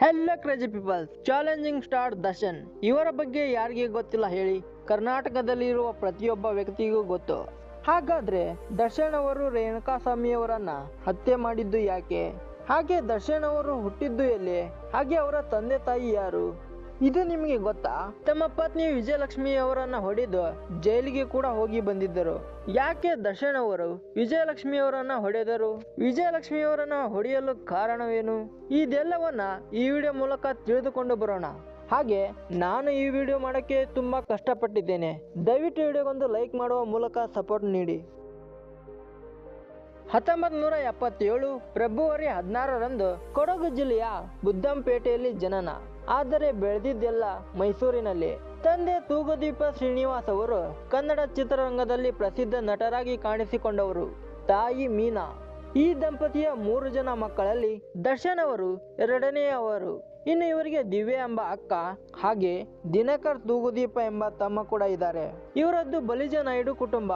Hello crazy people challenging star Darshan ಇವರ ಬಗ್ಗೆ ಯಾರಿಗೆ ಗೊತ್ತಿಲ್ಲ ಹೇಳಿ. ಕರ್ನಾಟಕದಲ್ಲಿರುವ ಪ್ರತಿಯೊಬ್ಬ ವ್ಯಕ್ತಿಗೂ ಗೊತ್ತು. ಹಾಗಾದ್ರೆ ದರ್ಶನ್ ಅವರು ರೇಣುಕಾಸ್ವಾಮಿ ಅವರನ್ನ ಹತ್ಯೆ ಮಾಡಿದ್ದು ಯಾಕೆ? ಹಾಗೆ ದರ್ಶನ್ ಅವರು ಹುಟ್ಟಿದ್ದು ಎಲ್ಲಿ? ಹಾಗೆ ಅವರ ತಂದೆ ತಾಯಿ ಯಾರು? ಇದು ನಿಮಗೆ ಗೊತ್ತಾ? ತಮ್ಮ ಪತ್ನಿ ವಿಜಯಲಕ್ಷ್ಮಿ ಅವರನ್ನ ಹೊಡೆದು ಜೈಲಿಗೆ ಕೂಡ ಹೋಗಿ ಬಂದಿದ್ದರು. ಯಾಕೆ ದರ್ಶನ್ ಅವರು ವಿಜಯಲಕ್ಷ್ಮಿ ಅವರನ್ನ ಹೊಡೆದರು? ವಿಜಯಲಕ್ಷ್ಮಿ ಅವರನ್ನ ಹೊಡೆಯಲು ಕಾರಣವೇನು? ಇದೆಲ್ಲವನ್ನ ಈ ವಿಡಿಯೋ ಮೂಲಕ ತಿಳಿದುಕೊಂಡು ಬರೋಣ. ಹಾಗೆ ನಾನು ಈ ವಿಡಿಯೋ ಮಾಡೋಕ್ಕೆ ತುಂಬಾ ಕಷ್ಟಪಟ್ಟಿದ್ದೇನೆ. ದಯವಿಟ್ಟು ವಿಡಿಯೋಗೊಂದು ಲೈಕ್ ಮಾಡುವ ಮೂಲಕ ಸಪೋರ್ಟ್ ನೀಡಿ. ಹತ್ತೊಂಬತ್ ನೂರ ಎಪ್ಪತ್ತೇಳು ಫೆಬ್ರವರಿ ಹದಿನಾರರಂದು ಕೊಡಗು ಜಿಲ್ಲೆಯ ಬುದ್ದಂಪೇಟೆಯಲ್ಲಿ ಜನನ. ಆದರೆ ಬೆಳೆದಿದ್ದೆಲ್ಲ ಮೈಸೂರಿನಲ್ಲಿ. ತಂದೆ ತೂಗುದೀಪ ಶ್ರೀನಿವಾಸ್ ಅವರು ಕನ್ನಡ ಚಿತ್ರರಂಗದಲ್ಲಿ ಪ್ರಸಿದ್ಧ ನಟರಾಗಿ ಕಾಣಿಸಿಕೊಂಡವರು. ತಾಯಿ ಮೀನಾ. ಈ ದಂಪತಿಯ ಮೂರು ಜನ ಮಕ್ಕಳಲ್ಲಿ ದರ್ಶನ್ ಅವರು ಎರಡನೆಯವರು ಇನ್ನು ಇವರಿಗೆ ದಿವ್ಯ ಎಂಬ ಅಕ್ಕ, ಹಾಗೆ ದಿನಕರ್ ತೂಗುದೀಪ ಎಂಬ ತಮ್ಮ ಕೂಡ ಇದ್ದಾರೆ. ಇವರದ್ದು ಬಲಿಜ ನಾಯ್ಡು ಕುಟುಂಬ.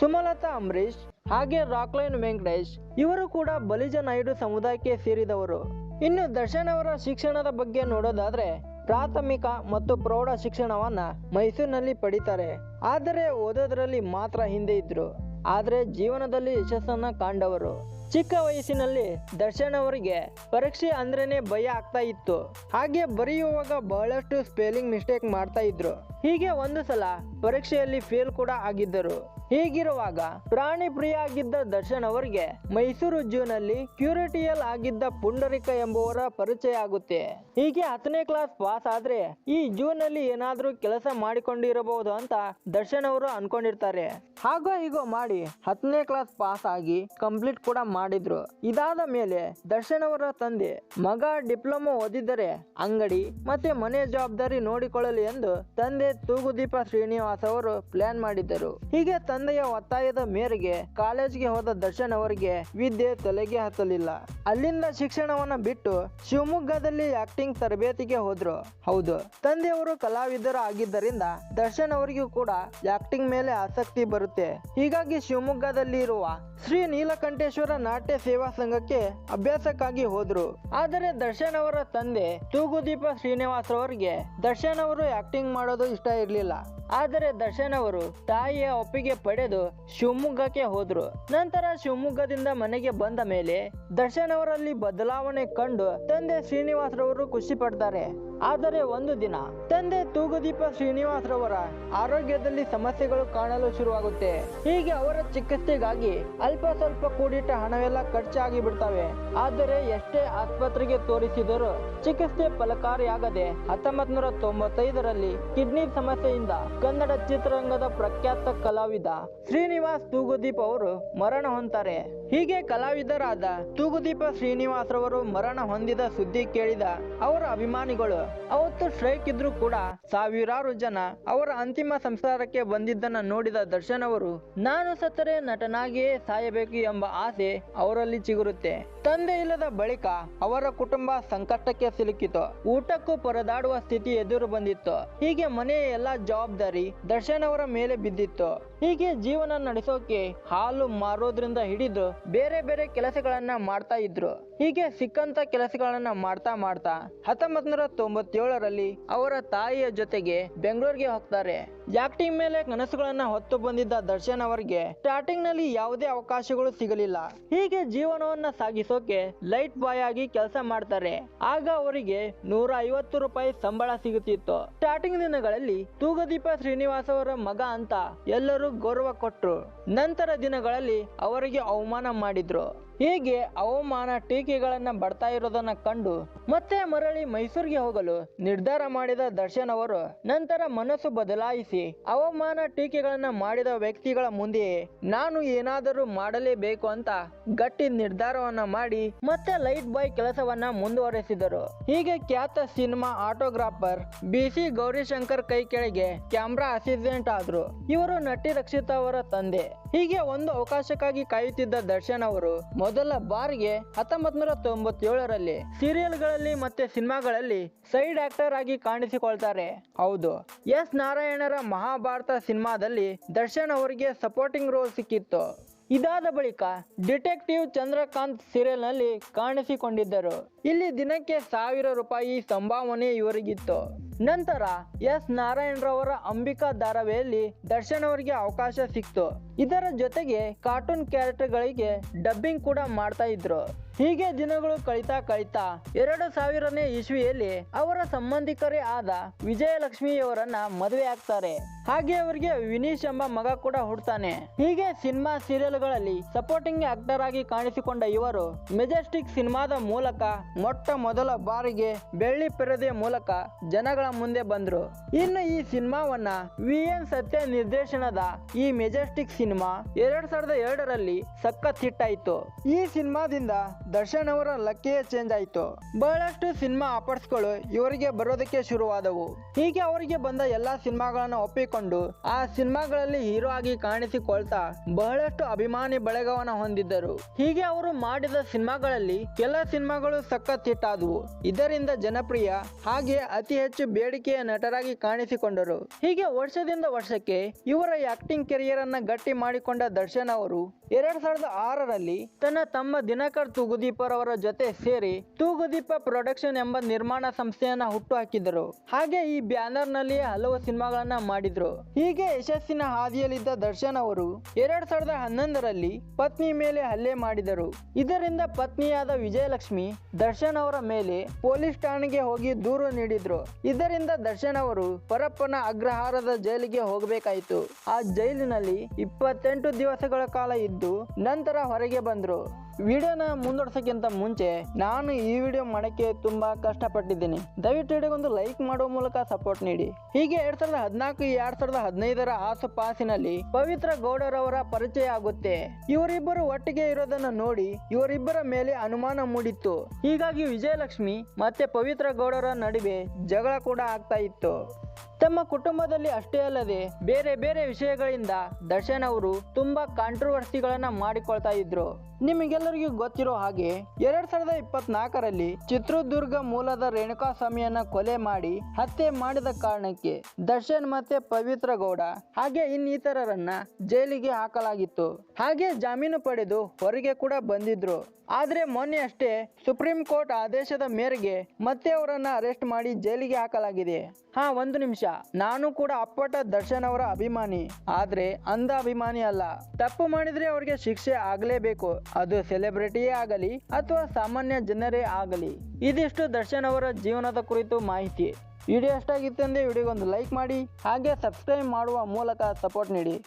ಸುಮಲತಾ ಅಂಬರೀಶ್ ಹಾಗೆ ರಾಕ್ಲೈನ್ ವೆಂಕಟೇಶ್, ಇವರು ಕೂಡ ಬಲಿಜ ನಾಯ್ಡು ಸಮುದಾಯಕ್ಕೆ ಸೇರಿದವರು. ಇನ್ನು ದರ್ಶನ್ ಅವರ ಶಿಕ್ಷಣದ ಬಗ್ಗೆ ನೋಡೋದಾದ್ರೆ, ಪ್ರಾಥಮಿಕ ಮತ್ತು ಪ್ರೌಢ ಶಿಕ್ಷಣವನ್ನ ಮೈಸೂರಿನಲ್ಲಿ ಪಡಿತಾರೆ. ಆದರೆ ಓದೋದ್ರಲ್ಲಿ ಮಾತ್ರ ಹಿಂದೆ ಇದ್ರು. ಆದರೆ ಜೀವನದಲ್ಲಿ ಯಶಸ್ಸನ್ನ ಕಾಂಡವರು. ಚಿಕ್ಕ ವಯಸ್ಸಿನಲ್ಲಿ ದರ್ಶನ್ ಅವರಿಗೆ ಪರೀಕ್ಷೆ ಅಂದ್ರೇನೆ ಭಯ ಆಗ್ತಾ ಇತ್ತು. ಹಾಗೆ ಬರೆಯುವಾಗ ಬಹಳಷ್ಟು ಸ್ಪೆಲ್ಲಿಂಗ್ ಮಿಸ್ಟೇಕ್ ಮಾಡ್ತಾ ಇದ್ರು. ಹೀಗೆ ಒಂದು ಸಲ ಪರೀಕ್ಷೆಯಲ್ಲಿ ಫೇಲ್ ಕೂಡ ಆಗಿದ್ದರು. ಹೀಗಿರುವಾಗ ಪ್ರಾಣಿ ಪ್ರಿಯ ಆಗಿದ್ದ ದರ್ಶನ್ ಅವರಿಗೆ ಮೈಸೂರು ನಲ್ಲಿ ಕ್ಯೂರಿಟಿಯಲ್ ಆಗಿದ್ದ ಪುಂಡರಿಕ ಎಂಬುವರ ಪರಿಚಯ ಆಗುತ್ತೆ. ಹೀಗೆ ಹತ್ತನೇ ಕ್ಲಾಸ್ ಪಾಸ್ ಆದ್ರೆ ಈ ಜೂನ್ನಲ್ಲಿ ಏನಾದ್ರೂ ಕೆಲಸ ಮಾಡಿಕೊಂಡಿರಬಹುದು ಅಂತ ದರ್ಶನ್ ಅವರು ಅನ್ಕೊಂಡಿರ್ತಾರೆ. ಹಾಗೋ ಹೀಗೋ ಮಾಡಿ ಹತ್ತನೇ ಕ್ಲಾಸ್ ಪಾಸ್ ಆಗಿ ಕಂಪ್ಲೀಟ್ ಕೂಡ ಮಾಡಿದ್ರು. ಇದಾದ ಮೇಲೆ ದರ್ಶನ್ ಅವರ ತಂದೆ ಮಗ ಡಿಪ್ಲೊಮಾ ಓದಿದರೆ ಅಂಗಡಿ ಮತ್ತೆ ಮನೆ ಜವಾಬ್ದಾರಿ ನೋಡಿಕೊಳ್ಳಲಿ ಎಂದು ತಂದೆ ತೂಗುದೀಪ ಶ್ರೀನಿವಾಸ್ ಅವರು ಪ್ಲಾನ್ ಮಾಡಿದ್ದರು. ಹೀಗೆ ತಂದೆಯ ಒತ್ತಾಯದ ಮೇರೆಗೆ ಕಾಲೇಜ್ಗೆ ಹೋದ ದರ್ಶನ್ ಅವರಿಗೆ ವಿದ್ಯೆ ತಲೆಗೆ ಹತ್ತಲಿಲ್ಲ. ಅಲ್ಲಿಂದ ಶಿಕ್ಷಣವನ್ನು ಬಿಟ್ಟು ಶಿವಮೊಗ್ಗದಲ್ಲಿ ಆಕ್ಟಿಂಗ್ ತರಬೇತಿಗೆ ಹೋದ್ರು. ಹೌದು, ತಂದೆಯವರು ಕಲಾವಿದರು ಆಗಿದ್ದರಿಂದ ದರ್ಶನ್ ಅವರಿಗೂ ಕೂಡ ಆಕ್ಟಿಂಗ್ ಮೇಲೆ ಆಸಕ್ತಿ ಬರುತ್ತೆ. ಹೀಗಾಗಿ ಶಿವಮೊಗ್ಗದಲ್ಲಿ ಇರುವ ಶ್ರೀ ನೀಲಕಂಠೇಶ್ವರ ನಾಟ್ಯ ಸೇವಾ ಸಂಘಕ್ಕೆ ಅಭ್ಯಾಸಕ್ಕಾಗಿ ಹೋದ್ರು. ಆದರೆ ದರ್ಶನ್ ಅವರ ತಂದೆ ತೂಗುದೀಪ ಶ್ರೀನಿವಾಸ್ ಅವರಿಗೆ ದರ್ಶನ್ ಅವರು ಆಕ್ಟಿಂಗ್ ಮಾಡೋದು ಇಷ್ಟ ಇರಲಿಲ್ಲ. ಆದರೆ ದರ್ಶನ್ ಅವರು ತಾಯಿಯ ಒಪ್ಪಿಗೆ ಪಡೆದು ಶಿವಮೊಗ್ಗಕ್ಕೆ ಹೋದ್ರು. ನಂತರ ಶಿವಮೊಗ್ಗದಿಂದ ಮನೆಗೆ ಬಂದ ಮೇಲೆ ದರ್ಶನ್ ಅವರಲ್ಲಿ ಬದಲಾವಣೆ ಕಂಡು ತಂದೆ ಶ್ರೀನಿವಾಸ್ ರವರು ಖುಷಿ ಪಡ್ತಾರೆ. ಆದರೆ ಒಂದು ದಿನ ತಂದೆ ತೂಗುದೀಪ ಶ್ರೀನಿವಾಸ್ ರವರ ಆರೋಗ್ಯದಲ್ಲಿ ಸಮಸ್ಯೆಗಳು ಕಾಣಲು ಶುರುವಾಗುತ್ತೆ. ಹೀಗೆ ಅವರ ಚಿಕಿತ್ಸೆಗಾಗಿ ಅಲ್ಪ ಸ್ವಲ್ಪ ಕೂಡಿಟ್ಟ ಹಣವೆಲ್ಲ ಖರ್ಚಾಗಿ ಬಿಡ್ತವೆ. ಆದರೆ ಎಷ್ಟೇ ಆಸ್ಪತ್ರೆಗೆ ತೋರಿಸಿದರೂ ಚಿಕಿತ್ಸೆ ಫಲಕಾರಿಯಾಗದೆ ಹತ್ತೊಂಬತ್ ನೂರ ತೊಂಬತ್ತೈದರಲ್ಲಿ ಕಿಡ್ನಿ ಸಮಸ್ಯೆಯಿಂದ ಕನ್ನಡ ಚಿತ್ರರಂಗದ ಪ್ರಖ್ಯಾತ ಕಲಾವಿದ ಶ್ರೀನಿವಾಸ್ ತೂಗುದೀಪ್ ಅವರು ಮರಣ ಹೊಂತಾರೆ ಹೀಗೆ ಕಲಾವಿದರಾದ ತೂಗುದೀಪ ಶ್ರೀನಿವಾಸ್ ರವರು ಮರಣ ಹೊಂದಿದ ಸುದ್ದಿ ಕೇಳಿದ ಅವರ ಅಭಿಮಾನಿಗಳು, ಅವತ್ತು ಸ್ಟ್ರೈಕ್ ಇದ್ರು ಕೂಡ ಸಾವಿರಾರು ಜನ ಅವರ ಅಂತಿಮ ಸಂಸ್ಕಾರಕ್ಕೆ ಬಂದಿದ್ದನ್ನ ನೋಡಿದ ದರ್ಶನ್ ಅವರು, ನಾನು ಸತ್ತರೆ ನಟನಾಗಿಯೇ ಸಾಯಬೇಕು ಎಂಬ ಆಸೆ ಅವರಲ್ಲಿ ಚಿಗುರುತ್ತೆ. ತಂದೆ ಇಲ್ಲದ ಬಳಿಕ ಅವರ ಕುಟುಂಬ ಸಂಕಷ್ಟಕ್ಕೆ ಸಿಲುಕಿತು. ಊಟಕ್ಕೂ ಪರದಾಡುವ ಸ್ಥಿತಿ ಎದುರು ಬಂದಿತ್ತು. ಹೀಗೆ ಮನೆಯ ಎಲ್ಲಾ ಜವಾಬ್ದಾರಿ ದರ್ಶನ್ ಅವರ ಮೇಲೆ ಬಿದ್ದಿತ್ತು. ಹೀಗೆ ಜೀವನ ನಡೆಸೋಕೆ ಹಾಲು ಮಾರೋದ್ರಿಂದ ಹಿಡಿದು ಬೇರೆ ಬೇರೆ ಕೆಲಸಗಳನ್ನ ಮಾಡ್ತಾ ಇದ್ರು. ಹೀಗೆ ಸಿಕ್ಕಂತ ಕೆಲಸಗಳನ್ನ ಮಾಡ್ತಾ ಮಾಡ್ತಾ ಹತ್ತೊಂಬತ್ ನೂರ ತೊಂಬತ್ತೇಳರಲ್ಲಿ ಅವರ ತಾಯಿಯ ಜೊತೆಗೆ ಬೆಂಗಳೂರಿಗೆ ಹೋಗ್ತಾರೆ. ಆಕ್ಟಿಂಗ್ ಮೇಲೆ ಕನಸುಗಳನ್ನ ಹೊತ್ತು ಬಂದಿದ್ದ ದರ್ಶನ್ ಅವರಿಗೆ ಸ್ಟಾರ್ಟಿಂಗ್ನಲ್ಲಿ ಯಾವುದೇ ಅವಕಾಶಗಳು ಸಿಗಲಿಲ್ಲ. ಹೀಗೆ ಜೀವನವನ್ನ ಸಾಗಿಸೋಕೆ ಲೈಟ್ ಬಾಯ್ ಆಗಿ ಕೆಲಸ ಮಾಡ್ತಾರೆ. ಆಗ ಅವರಿಗೆ ನೂರ ಐವತ್ತು ರೂಪಾಯಿ ಸಂಬಳ ಸಿಗುತ್ತಿತ್ತು. ಸ್ಟಾರ್ಟಿಂಗ್ ದಿನಗಳಲ್ಲಿ ತೂಗದೀಪ ಶ್ರೀನಿವಾಸ್ ಅವರ ಮಗ ಅಂತ ಎಲ್ಲರೂ ಗೌರವ ಕೊಟ್ರು. ನಂತರ ದಿನಗಳಲ್ಲಿ ಅವರಿಗೆ ಅವಮಾನ ಮಾಡಿದ್ರು. ಹೀಗೆ ಅವಮಾನ ಟೀಕೆಗಳನ್ನ ಬರ್ತಾ ಇರೋದನ್ನ ಕಂಡು ಮತ್ತೆ ಮರಳಿ ಮೈಸೂರಿಗೆ ಹೋಗಲು ನಿರ್ಧಾರ ಮಾಡಿದ ದರ್ಶನ್ ಅವರು, ನಂತರ ಮನಸ್ಸು ಬದಲಾಯಿಸಿ ಅವಮಾನ ಟೀಕೆಗಳನ್ನ ಮಾಡಿದ ವ್ಯಕ್ತಿಗಳ ಮುಂದೆಯೇ ನಾನು ಏನಾದರೂ ಮಾಡಲೇಬೇಕು ಅಂತ ಗಟ್ಟಿ ನಿರ್ಧಾರವನ್ನ ಮಾಡಿ ಮತ್ತೆ ಲೈಟ್ ಬಾಯ್ ಕೆಲಸವನ್ನ ಮುಂದುವರೆಸಿದರು. ಹೀಗೆ ಖ್ಯಾತ cinematographer B C Gowrishankar ಕೈ ಕೆಳಗೆ ಕ್ಯಾಮ್ರಾ ಅಸಿಸ್ಟೆಂಟ್ ಆದ್ರು. ಇವರು ನಟಿ ರಕ್ಷಿತಾ ಅವರ ತಂದೆ. ಹೀಗೆ ಒಂದು ಅವಕಾಶಕ್ಕಾಗಿ ಕಾಯುತ್ತಿದ್ದ ದರ್ಶನ್ ಅವರು ಮೊದಲ ಬಾರಿಗೆ ಹತ್ತೊಂಬತ್ ನೂರ ತೊಂಬತ್ತೇಳರಲ್ಲಿ ಸೀರಿಯಲ್ಗಳಲ್ಲಿ ಮತ್ತೆ ಸಿನಿಮಾಗಳಲ್ಲಿ ಸೈಡ್ ಆಕ್ಟರ್ ಆಗಿ ಕಾಣಿಸಿಕೊಳ್ತಾರೆ. ಹೌದು. ಎಸ್. ನಾರಾಯಣರ ಮಹಾಭಾರತ ಸಿನಿಮಾದಲ್ಲಿ ದರ್ಶನ್ ಅವರಿಗೆ ಸಪೋರ್ಟಿಂಗ್ ರೋಲ್ ಸಿಕ್ಕಿತ್ತು. ಇದಾದ ಬಳಿಕ ಡಿಟೆಕ್ಟಿವ್ ಚಂದ್ರಕಾಂತ್ ಸೀರಿಯಲ್ನಲ್ಲಿ ಕಾಣಿಸಿಕೊಂಡಿದ್ದರು. ಇಲ್ಲಿ ದಿನಕ್ಕೆ ಸಾವಿರ ರೂಪಾಯಿ ಸಂಭಾವನೆ ಇವರಿಗಿತ್ತು. ನಂತರ ಎಸ್ ನಾರಾಯಣರವರ ಅಂಬಿಕಾ ಧಾರಾವಾಹಿಯಲ್ಲಿ ದರ್ಶನ್ ಅವರಿಗೆ ಅವಕಾಶ ಸಿಕ್ತು. ಇದರ ಜೊತೆಗೆ ಕಾರ್ಟೂನ್ ಕ್ಯಾರೆಕ್ಟರ್ಗಳಿಗೆ ಡಬ್ಬಿಂಗ್ ಕೂಡ ಮಾಡ್ತಾ ಇದ್ರು. ಹೀಗೆ ದಿನಗಳು ಕಳಿತಾ ಕಳಿತಾ ಎರಡು ಸಾವಿರನೇ ಇಸ್ವಿಯಲ್ಲಿ ಅವರ ಸಂಬಂಧಿಕರೇ ಆದ ವಿಜಯಲಕ್ಷ್ಮಿಯವರನ್ನ ಮದುವೆ ಆಗ್ತಾರೆ. ಹಾಗೆ ಅವರಿಗೆ ವಿನೀಶ್ ಎಂಬ ಮಗ ಕೂಡ ಹುಡ್ತಾನೆ. ಹೀಗೆ ಸಿನಿಮಾ ಸೀರಿಯಲ್ಗಳಲ್ಲಿ ಸಪೋರ್ಟಿಂಗ್ ಆಕ್ಟರ್ ಆಗಿ ಕಾಣಿಸಿಕೊಂಡ ಇವರು ಮೆಜೆಸ್ಟಿಕ್ ಸಿನಿಮಾದ ಮೂಲಕ ಮೊಟ್ಟ ಮೊದಲ ಬಾರಿಗೆ ಬೆಳ್ಳಿ ಪೆರದೆ ಮೂಲಕ ಜನಗಳ ಮುಂದೆ ಬಂದ್ರು. ಇನ್ನು ಈ ಸಿನಿಮಾವನ್ನ ವಿ ಎನ್ ಸತ್ಯ ನಿರ್ದೇಶನದ ಈ ಮೆಜೆಸ್ಟಿಕ್ ಸಿನಿಮಾ ಎರಡ್ ಸಾವಿರದ ಎರಡರಲ್ಲಿ ಸಖತ್ ಆಯ್ತು. ಈ ಸಿನಿಮಾದಿಂದ ದರ್ಶನ್ ಅವರ ಲಕ್ಕಿಯೇ ಚೇಂಜ್ ಆಯಿತು. ಬಹಳಷ್ಟು ಸಿನಿಮಾ ಆಫರ್ಸ್ಗಳು ಇವರಿಗೆ ಬರೋದಕ್ಕೆ ಶುರುವಾದವು. ಹೀಗೆ ಅವರಿಗೆ ಬಂದ ಎಲ್ಲಾ ಸಿನಿಮಾಗಳನ್ನು ಒಪ್ಪಿಕೊಂಡು ಆ ಸಿನಿಮಾಗಳಲ್ಲಿ ಹೀರೋ ಆಗಿ ಕಾಣಿಸಿಕೊಳ್ತಾ ಬಹಳಷ್ಟು ಅಭಿಮಾನಿ ಬಳಗವನ್ನು ಹೊಂದಿದ್ದರು. ಹೀಗೆ ಅವರು ಮಾಡಿದ ಸಿನಿಮಾಗಳಲ್ಲಿ ಕೆಲ ಸಿನಿಮಾಗಳು ಸಖತ್ ಹಿಟ್ ಆದವು. ಇದರಿಂದ ಜನಪ್ರಿಯ ಹಾಗೆ ಅತಿ ಹೆಚ್ಚು ಬೇಡಿಕೆಯ ನಟರಾಗಿ ಕಾಣಿಸಿಕೊಂಡರು. ಹೀಗೆ ವರ್ಷದಿಂದ ವರ್ಷಕ್ಕೆ ಇವರ ಆಕ್ಟಿಂಗ್ ಕೆರಿಯರ್ ಅನ್ನ ಗಟ್ಟಿ ಮಾಡಿಕೊಂಡ ದರ್ಶನ್ ಅವರು ಎರಡ್ ಸಾವಿರದ ಆರರಲ್ಲಿ ತನ್ನ ತಮ್ಮ ದಿನಕರ್ ತೂಗುದೀಪರ್ ಅವರ ಜೊತೆ ಸೇರಿ ತೂಗುದೀಪ ಪ್ರೊಡಕ್ಷನ್ ಎಂಬ ನಿರ್ಮಾಣ ಸಂಸ್ಥೆಯನ್ನ ಹುಟ್ಟು ಹಾಕಿದರು ಹಾಗೆ ಈ ಬ್ಯಾನರ್ನಲ್ಲಿ ಹಲವು ಸಿನಿಮಾಗಳನ್ನ ಮಾಡಿದ್ರು. ಹೀಗೆ ಯಶಸ್ಸಿನ ಹಾದಿಯಲ್ಲಿದ್ದ ದರ್ಶನ್ ಅವರು ಎರಡ್ ಸಾವಿರದ ಹನ್ನೊಂದರಲ್ಲಿ ಪತ್ನಿ ಮೇಲೆ ಹಲ್ಲೆ ಮಾಡಿದರು. ಇದರಿಂದ ಪತ್ನಿಯಾದ ವಿಜಯಲಕ್ಷ್ಮಿ ದರ್ಶನ್ ಅವರ ಮೇಲೆ ಪೊಲೀಸ್ ಠಾಣೆಗೆ ಹೋಗಿ ದೂರು ನೀಡಿದ್ರು. ಇದರಿಂದ ದರ್ಶನ್ ಅವರು ಪರಪ್ಪನ ಅಗ್ರಹಾರದ ಜೈಲಿಗೆ ಹೋಗಬೇಕಾಯಿತು. ಆ ಜೈಲಿನಲ್ಲಿ ಇಪ್ಪತ್ತೆಂಟು ದಿವಸಗಳ ಕಾಲ ಇದ್ದು ನಂತರ ಹೊರಗೆ ಬಂದ್ರು. ವಿಡಿಯೋನ ಮುಂದುವರ್ಸೋಕ್ಕಿಂತ ಮುಂಚೆ ನಾನು ಈ ವಿಡಿಯೋ ಮಾಡೋಕ್ಕೆ ತುಂಬ ಕಷ್ಟಪಟ್ಟಿದ್ದೀನಿ. ದಯವಿಟ್ಟು ವಿಡಿಯೋಗೊಂದು ಲೈಕ್ ಮಾಡುವ ಮೂಲಕ ಸಪೋರ್ಟ್ ನೀಡಿ. ಹೀಗೆ ಎರಡ್ ಸಾವಿರದ ಹದಿನಾಲ್ಕು, ಎರಡ್ ಸಾವಿರದ ಹದಿನೈದರ ಆಸುಪಾಸಿನಲ್ಲಿ ಪವಿತ್ರ ಗೌಡರವರ ಪರಿಚಯ ಆಗುತ್ತೆ. ಇವರಿಬ್ಬರು ಒಟ್ಟಿಗೆ ಇರೋದನ್ನ ನೋಡಿ ಇವರಿಬ್ಬರ ಮೇಲೆ ಅನುಮಾನ ಮೂಡಿತ್ತು. ಹೀಗಾಗಿ ವಿಜಯಲಕ್ಷ್ಮಿ ಮತ್ತೆ ಪವಿತ್ರ ಗೌಡರ ನಡುವೆ ಜಗಳ ಕೂಡ ಆಗ್ತಾ ಇತ್ತು. ತಮ್ಮ ಕುಟುಂಬದಲ್ಲಿ ಅಷ್ಟೇ ಅಲ್ಲದೆ ಬೇರೆ ಬೇರೆ ವಿಷಯಗಳಿಂದ ದರ್ಶನ್ ಅವರು ತುಂಬಾ ಕಾಂಟ್ರವರ್ಸಿಗಳನ್ನ ಮಾಡಿಕೊಳ್ತಾ ಇದ್ರು. ನಿಮಗೆಲ್ಲರಿಗೂ ಗೊತ್ತಿರೋ ಹಾಗೆ ಎರಡ್ ಸಾವಿರದ ಇಪ್ಪತ್ನಾಲ್ಕರಲ್ಲಿ ಚಿತ್ರದುರ್ಗ ಮೂಲದ ರೇಣುಕಾ ಸ್ವಾಮಿಯನ್ನ ಕೊಲೆ ಮಾಡಿ ಹತ್ಯೆ ಮಾಡಿದ ಕಾರಣಕ್ಕೆ ದರ್ಶನ್ ಮತ್ತೆ ಪವಿತ್ರ ಗೌಡ ಹಾಗೆ ಇನ್ನಿತರರನ್ನ ಜೈಲಿಗೆ ಹಾಕಲಾಗಿತ್ತು. ಹಾಗೆ ಜಾಮೀನು ಪಡೆದು ಹೊರಗೆ ಕೂಡ ಬಂದಿದ್ರು. ಆದ್ರೆ ಮೊನ್ನೆ ಅಷ್ಟೇ ಸುಪ್ರೀಂ ಕೋರ್ಟ್ ಆದೇಶದ ಮೇರೆಗೆ ಮತ್ತೆ ಅವರನ್ನು ಅರೆಸ್ಟ್ ಮಾಡಿ ಜೈಲಿಗೆ ಹಾಕಲಾಗಿದೆ. ಹಾ, ಒಂದು ನಿಮಿಷ. ನಾನು ಕೂಡ ಅಪ್ಪಟ ದರ್ಶನ್ ಅವರ ಅಭಿಮಾನಿ. ಆದ್ರೆ ಅಂಧ ಅಭಿಮಾನಿ ಅಲ್ಲ. ತಪ್ಪು ಮಾಡಿದ್ರೆ ಅವರಿಗೆ ಶಿಕ್ಷೆ ಆಗಲೇಬೇಕು. ಅದು ಸೆಲೆಬ್ರಿಟಿಯೇ ಆಗಲಿ ಅಥವಾ ಸಾಮಾನ್ಯ ಜನರೇ ಆಗಲಿ. ಇದಿಷ್ಟು ದರ್ಶನ್ ಅವರ ಜೀವನದ ಕುರಿತು ಮಾಹಿತಿ. ವಿಡಿಯೋ ಎಷ್ಟಾಗಿತ್ತು ಅಂದರೆ ವಿಡಿಯೋಗೊಂದು ಲೈಕ್ ಮಾಡಿ. ಹಾಗೆ ಸಬ್ಸ್ಕ್ರೈಬ್ ಮಾಡುವ ಮೂಲಕ ಸಪೋರ್ಟ್ ನೀಡಿ.